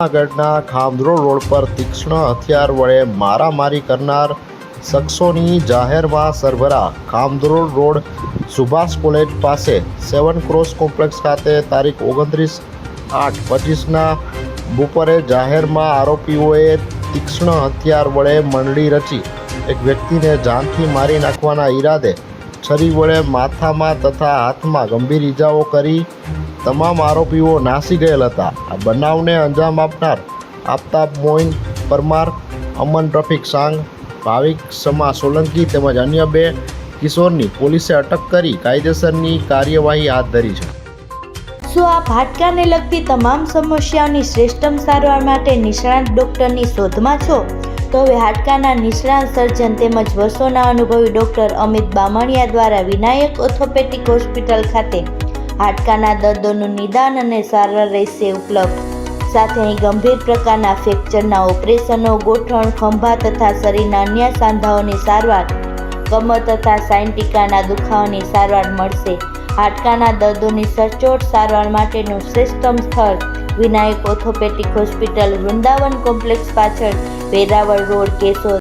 જૂનાગઢના ખામધ્રો રોડ પર તીક્ષ્ણ હથિયાર વડે મારામારી કરનાર શખ્સોની જાહેરમાં સરભરા. ખામધ્રો રોડ સુભાષ કોલેજ પાસે સેવન ક્રોસ કોમ્પ્લેક્સ ખાતે તારીખ ઓગણત્રીસ આઠ પચીસના બપોરે જાહેરમાં આરોપીઓએ તીક્ષ્ણ હથિયાર વડે મંડળી રચી. એક વ્યક્તિને જાનથી મારી નાખવાના ઈરાદે છરી વડે માથામાં તથા હાથમાં ગંભીર ઈજાઓ કરી તમામ આરોપીઓ નાસી ગયેલ હતા. આ બનાવને અંજામ આપનાર આફતાબ મોઇન, પરમાર, અમન રફીક સાંગ, ભાવિક સમા સોલંકી તેમજ અન્ય બે કિશોરની પોલીસે અટક કરી કાયદેસરની કાર્યવાહી હાથ ધરી છે. શું આપ હાડકાને લગતી તમામ સમસ્યાઓની શ્રેષ્ઠમ સારવાર માટે નિષ્ણાત ડૉક્ટરની શોધમાં છો? તો હવે હાડકાના નિષ્ણાત સર્જન તેમજ વર્ષોના અનુભવી ડૉક્ટર અમિત બામણિયા દ્વારા વિનાયક ઓર્થોપેડિક હોસ્પિટલ ખાતે હાડકાના દર્દોનું નિદાન અને સારવાર રહેશે ઉપલબ્ધ. સાથે અહીં ગંભીર પ્રકારના ફ્રેક્ચરના ઓપરેશનો, ગોઠણ, ખંભા તથા શરીરના અન્ય સાંધાઓની સારવાર, કમર તથા સાઇન્ટિકાના દુખાવાની સારવાર મળશે. હાડકાના દર્દોની સચોટ સારવાર માટેનું શ્રેષ્ઠમ સ્થળ Vinayak orthopedic hospital Vrindavan complex પાછળ વેરાવળ રોડ, કેશોદ.